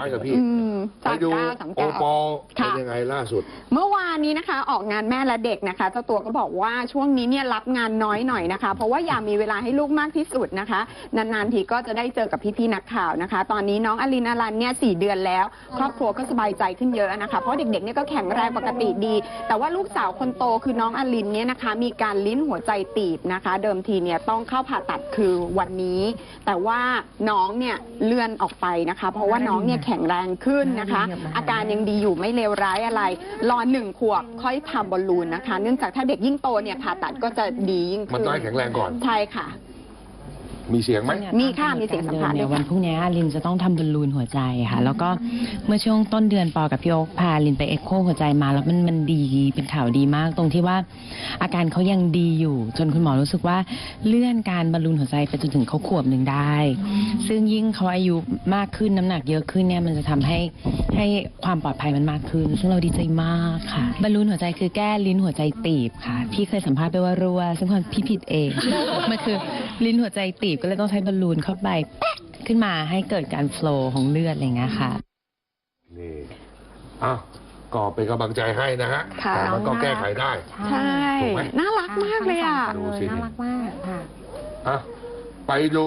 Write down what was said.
ไปกับพี่ อืมไปสามดูเก้าสามโอเก้า ปอเป็นค่ะยังไงล่าสุด เมื่อวานนี้นะคะ ออกงานแม่และเด็กนะคะเจ้าตัวก็บอกว่าช่วงนี้เนี่ยรับงานน้อยหน่อยนะคะ เพราะว่าอยากมีเวลาให้ลูกมากที่สุดนะคะ นานๆทีก็จะได้เจอกับพี่ๆนักข่าวนะคะ ตอนนี้น้องอลินอลันเนี่ยสี่เดือนแล้ว ครอบครัวก็สบายใจขึ้นเยอะนะคะ เพราะเด็กๆเนี่ยก็แข็งแรงปกติดี แต่ว่าลูกสาวคนโตคือน้องอลินเนี่ยนะคะ มีการลิ้นหัวใจตีบนะคะ เดิมทีเนี่ยต้องเข้าผ่าตัดคือวันนี้ แต่ว่าน้องเนี่ยเลื่อนออกไปนะคะ เพราะว่าน้องเนี่ยแข็งแรงขึ้นนะคะ อาการยังดีอยู่ไม่เลวร้ายอะไร รอหนึ่งขวบค่อยทำบอลลูนนะคะ เนื่องจากถ้าเด็กยิ่งโตเนี่ยผ่าตัดก็จะดียิ่งมันขึ้นต้องให้แข็งแรงก่อน ใช่ค่ะ มีเสียงไหม มีค่ะมีเสียงสัมภาษณ์ด้วยเนี่ยค่ะวันพรุ่งนี้ลินจะต้องทำบอลลูนหัวใจค่ะ แล้วก็เมื่อช่วงต้นเดือนปอกับพี่โอ๊คพาลินไปเอ็กโคหัวใจมาแล้วมันมันดีเป็นข่าวดีมาก ตรงที่ว่าอาการเขายังดีอยู่ จนคุณหมอรู้สึกว่าเลื่อนการบอลลูนหัวใจไปจนถึงเขาขวบหนึ่งได้ ซึ่งยิ่งเขาอายุมากขึ้นน้ำหนักเยอะขึ้นเนี่ยมันจะทำให้ให้ความปลอดภัยมันมากขึ้น ซึ่งเราดีใจมากค่ะบอลลูนหัวใจคือแก้ลิ้นหัวใจตีบค่ะพี่เคยสัมภาษณ์ไปว่ารั่วซึ่งความพี่ผิดเอง มันคือลิ้นหัวใจตีบก็เลยต้องใช้บอลลูนเข้าไปแป๊กขึ้นมาให้เกิดการโฟลว์ของเลือดอะไรอย่างเงี้ยค่ะ นี่อ้าวก็เป็นกำลังใจให้นะฮะค่ะ แต่มันก็แก้ไขได้ ใช่ ถูกไหมน่ารักมากเลยอะ ดูสิ น่ารักมากค่ะ อะไปดู